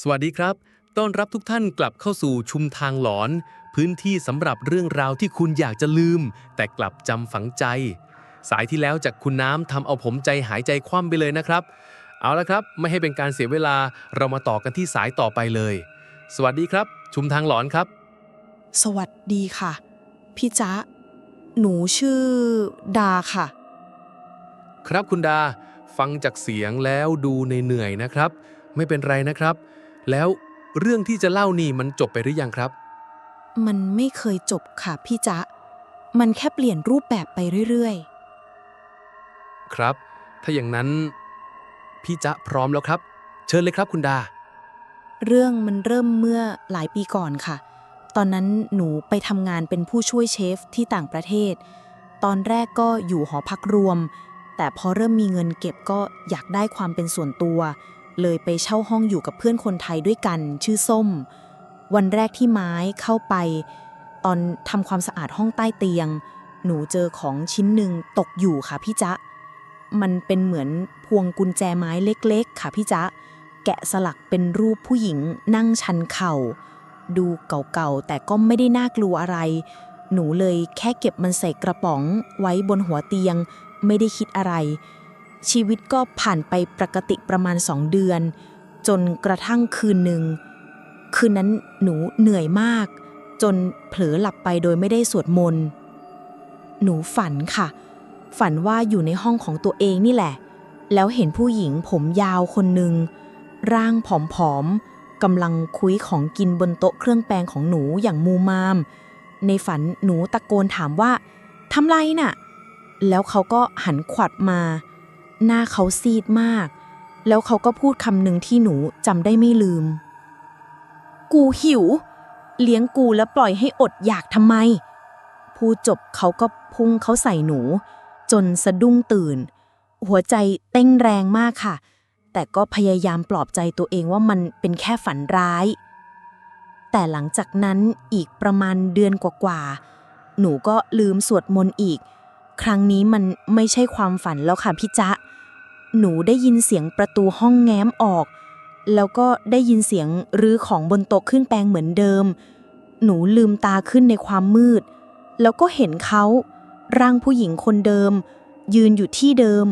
สวัสดีครับ ต้อนรับทุกท่านกลับเข้าสู่ชุมทางหลอน พื้นที่สำหรับเรื่องราวที่คุณอยากจะลืม แต่กลับจำฝังใจ สายที่แล้วจากคุณน้ำทำเอาผมใจหายใจคว่ำไปเลยนะครับ เอาละครับ ไม่ให้เป็นการเสียเวลาเรามาต่อกันที่สายต่อไปเลย สวัสดีครับ ชุมทางหลอนครับ สวัสดีค่ะ พี่จ๊ะ หนูชื่อ ดาค่ะ ครับคุณดา ฟังจากเสียงแล้วดูเหนื่อยๆนะครับ ไม่เป็นไรนะครับ แล้วเรื่องที่จะเล่านี่มันจบไปหรือยังครับ มันไม่เคยจบค่ะพี่จ๊ะ มันแค่เปลี่ยนรูปแบบไปเรื่อยครับ ถ้าอย่างนั้น พี่จ๊ะพร้อมแล้วครับ เชิญเลยครับคุณดาๆเรื่องมันเริ่มเมื่อหลายปีก่อนค่ะ ตอนนั้นหนูไปทำงานเป็นผู้ช่วยเชฟที่ต่างประเทศ ตอนแรกก็อยู่หอพักรวม แต่พอเริ่มมีเงินเก็บก็อยากได้ความเป็นส่วนตัว เลยไปเช่าห้องอยู่กับเพื่อนคนไทยด้วยกัน ชื่อส้ม วันแรกที่ไม้เข้าไป ตอนทำความสะอาดห้องใต้เตียง หนูเจอของชิ้นหนึ่งตกอยู่ค่ะพี่จ๊ะ มันเป็นเหมือนพวงกุญแจไม้เล็กๆ ค่ะพี่จ๊ะ แกะสลักเป็นรูปผู้หญิงนั่งชันเข่า ดูเก่าๆ แต่ก็ไม่ได้น่ากลัวอะไร หนูเลยแค่เก็บมันใส่กระป๋องไว้บนหัวเตียง ไม่ได้คิดอะไร ชีวิตก็ผ่านไปปกติประมาณสองเดือน จนกระทั่งคืนหนึ่ง คืนนั้นหนูเหนื่อยมาก จนเผลอหลับไปโดยไม่ได้สวดมนต์ หนูฝันค่ะ ฝันว่าอยู่ในห้องของตัวเองนี่แหละ แล้วเห็นผู้หญิงผมยาวคนหนึ่ง ร่างผอมๆกำลังคุยของกินบนโต๊ะเครื่องแปรงของหนูอย่างมูมาม ในฝันหนูตะโกนถามว่าทำไรน่ะ แล้วเขาก็หันขวัดมา หน้าเขาซีดมาก แล้วเขาก็พูดคำหนึ่งที่หนูจำได้ไม่ลืม กูหิว เลี้ยงกูแล้วปล่อยให้อดอยากทำไม พูดจบเขาก็พุ่งเขาใส่หนู จนสะดุ้งตื่น หัวใจเต้นแรงมากค่ะ แต่ก็พยายามปลอบใจตัวเองว่ามันเป็นแค่ฝันร้าย แต่หลังจากนั้นอีกประมาณเดือนกว่าๆหนูก็ลืมสวดมนต์อีกครั้งนี้มันไม่ใช่ความฝันแล้วค่ะพี่จ๊ะ หนูได้ยินเสียงประตูห้องแง้มออก แล้วก็ได้ยินเสียงรื้อของบนโต๊ะขึ้นแปลงเหมือนเดิม หนูลืมตาขึ้นในความมืด แล้วก็เห็นเขาร่างผู้หญิงคนเดิม ยืนอยู่ที่เดิม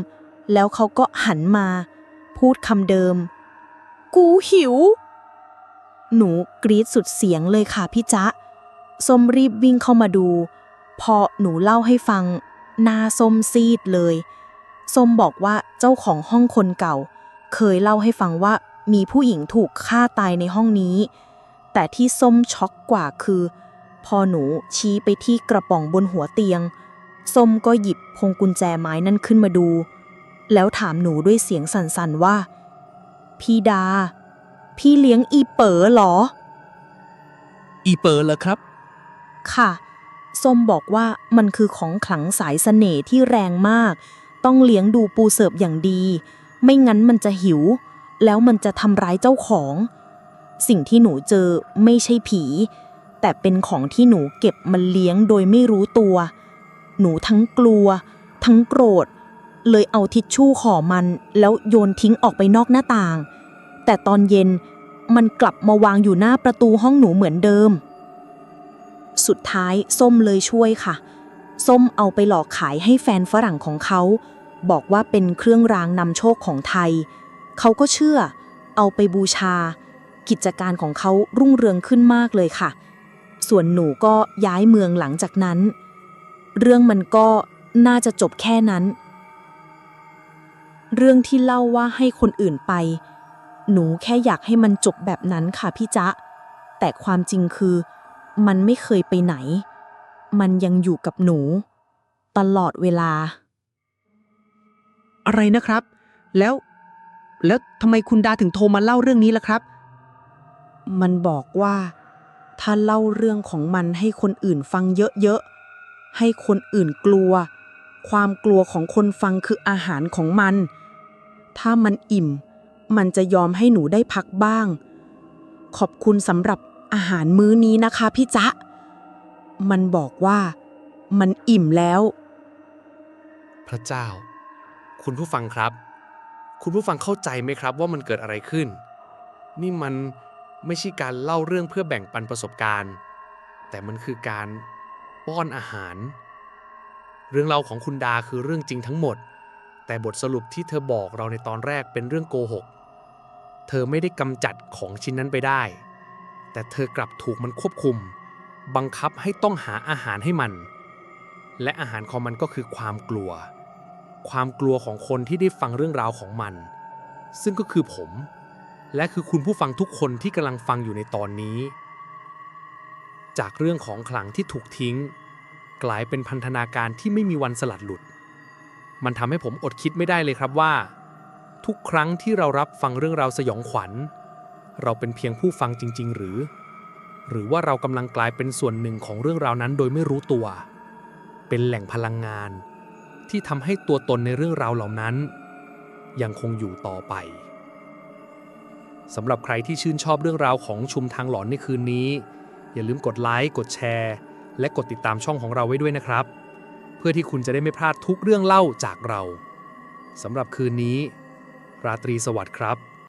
แล้วเขาก็หันมา พูดคำเดิม กูหิว หนูกรีดสุดเสียงเลยค่ะพี่จ๊ะส้มรีบวิ่งเข้ามาดู พอหนูเล่าให้ฟังหน้าส้มซีดเลย ส้มบอกว่าเจ้าของห้องคนเก่า เคยเล่าให้ฟังว่ามีผู้หญิงถูกฆ่าตายในห้องนี้ แต่ที่ส้มช็อกกว่าคือ พอหนูชี้ไปที่กระป๋องบนหัวเตียง ส้มก็หยิบพวงกุญแจไม้นั่นขึ้นมาดู แล้วถามหนูด้วยเสียงสั่นๆว่า พี่ดา พี่เลี้ยงอีเป๋อเหรอ อีเปิร์เหรอครับ ค่ะ ส้มบอกว่ามันคือของขลังสายเสน่ห์ที่แรงมาก ต้องเลี้ยงดูปูเสิร์ฟอย่างดี ไม่งั้นมันจะหิว แล้วมันจะทำร้ายเจ้าของ สิ่งที่หนูเจอไม่ใช่ผี แต่เป็นของที่หนูเก็บมันเลี้ยงโดยไม่รู้ตัว หนูทั้งกลัว ทั้งโกรธ เลยเอาทิชชู่ห่อมันแล้วโยนทิ้งออกไปนอกหน้าต่าง แต่ตอนเย็นมันกลับมาวางอยู่หน้าประตูห้องหนูเหมือนเดิม สุดท้ายส้มเลยช่วยค่ะ ส้มเอาไปหลอกขายให้แฟนฝรั่งของเขา บอกว่าเป็นเครื่องรางนำโชคของไทย เขาก็เชื่อ เอาไปบูชา กิจการของเขารุ่งเรืองขึ้นมากเลยค่ะ ส่วนหนูก็ย้ายเมืองหลังจากนั้น เรื่องมันก็น่าจะจบแค่นั้น เรื่องที่เล่าว่าให้คนอื่นไป หนูแค่อยากให้มันจบแบบนั้นค่ะพี่จ๊ะ แต่ความจริงคือ มันไม่เคยไปไหน มันยังอยู่กับหนู ตลอดเวลา อะไรนะครับ แล้ว แล้วทำไมคุณดาถึงโทรมาเล่าเรื่องนี้ล่ะครับ มันบอกว่า ถ้าเล่าเรื่องของมันให้คนอื่นฟังเยอะๆ ให้คนอื่นกลัว ความกลัวของคนฟังคืออาหารของมัน ถ้ามันอิ่ม มันจะยอมให้หนูได้พักบ้าง ขอบคุณสำหรับอาหารมื้อนี้นะคะพี่จ๊ะ มันบอกว่ามันอิ่มแล้ว พระเจ้า คุณผู้ฟังครับ คุณผู้ฟังเข้าใจไหมครับว่ามันเกิดอะไรขึ้น นี่มันไม่ใช่การเล่าเรื่องเพื่อแบ่งปันประสบการณ์ แต่มันคือการป้อนอาหาร เรื่องเล่าของคุณดาคือเรื่องจริงทั้งหมด แต่บทสรุปที่เธอบอกเราในตอนแรกเป็นเรื่องโกหก เธอไม่ได้กำจัดของชิ้นนั้นไปได้ แต่เธอกลับถูกมันควบคุม บังคับให้ต้องหาอาหารให้มัน และอาหารของมันก็คือความกลัว ความกลัวของคนที่ได้ฟังเรื่องราวของมัน ซึ่งก็คือผม และคือคุณผู้ฟังทุกคนที่กำลังฟังอยู่ในตอนนี้ จากเรื่องของขลังที่ถูกทิ้ง กลายเป็นพันธนาการที่ไม่มีวันสลัดหลุด มันทำให้ผมอดคิดไม่ได้เลยครับว่า ทุกครั้งที่เรารับฟังเรื่องราวสยองขวัญ เราเป็นเพียงผู้ฟังจริง ๆ หรือ หรือว่าเรากำลังกลายเป็นส่วนหนึ่งของเรื่องราวนั้นโดยไม่รู้ตัว เป็นแหล่งพลังงาน ที่ทำให้ตัวตนในเรื่องราวเหล่านั้น ยังคงอยู่ต่อไปสำหรับใครที่ชื่นชอบเรื่องราวของชุมทางหลอนในคืนนี้ อย่าลืมกดไลค์กดแชร์ และกดติดตามช่องของเราไว้ด้วยนะครับ เพื่อที่คุณจะได้ไม่พลาดทุกเรื่องเล่าจากเราสำหรับคืนนี้ ราตรีสวัสดิ์ครับ